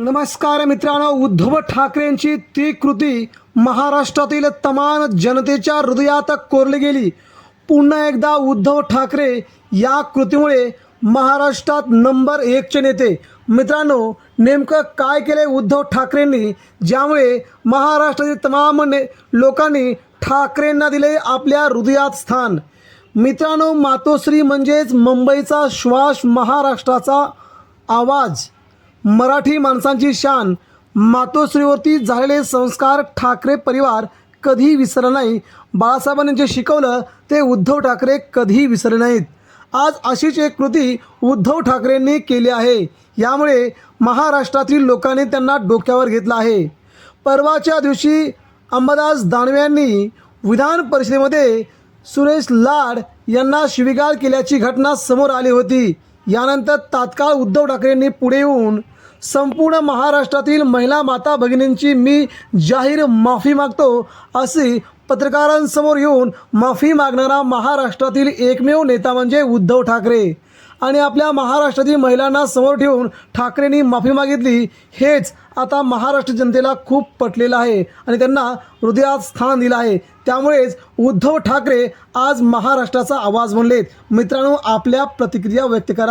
नमस्कार मित्रांनो उद्धव ठाकरेंची ती कृती महाराष्ट्रातील तमाम जनतेच्या हृदयात कोरली गेली. पुन्हा एकदा उद्धव ठाकरे या कृतीमुळे महाराष्ट्रात नंबर एकचे नेते. मित्रांनो नेमकं काय केले उद्धव ठाकरेंनी? ज्यामुळे महाराष्ट्रातील तमाम ने लोकांनी ठाकरेंना दिले आपल्या हृदयात स्थान. मित्रांनो मातोश्री म्हणजेच मुंबईचा श्वास महाराष्ट्राचा आवाज. मराठी माणसांची शान मातोश्रीवरती झालेले संस्कार ठाकरे परिवार कधी विसरला नाही. बाळासाहेबांनी जे शिकवलं ते उद्धव ठाकरे कधी विसरले नाहीत. आज अशीच एक कृती उद्धव ठाकरेंनी केली आहे. यामुळे महाराष्ट्रातील लोकांनी त्यांना डोक्यावर घेतलं आहे. परवाच्या दिवशी अंबादास दानवे यांनी विधान परिषदेमध्ये सुरेश लाड यांना शिविगाळ केल्याची घटना समोर आली होती. यानंतर तात्काळ उद्धव ठाकरेंनी पुढे येऊन संपूर्ण महाराष्ट्रातील महिला माता भगिनींची मी जाहीर माफी मागतो अशी पत्रकारांसमोर येऊन माफी मागणारा महाराष्ट्रातील एकमेव नेता म्हणजे उद्धव ठाकरे. आणि आपल्या महाराष्ट्रातील महिलांना समोर ठेवून ठाकरेंनी माफी मागितली हेच आता महाराष्ट्र जनतेला खूप पटलेलं आहे आणि त्यांना हृदयात स्थान दिलं आहे. त्यामुळेच उद्धव ठाकरे आज महाराष्ट्राचा आवाज बनलेत मित्रांनो आपल्या प्रतिक्रिया व्यक्त करा.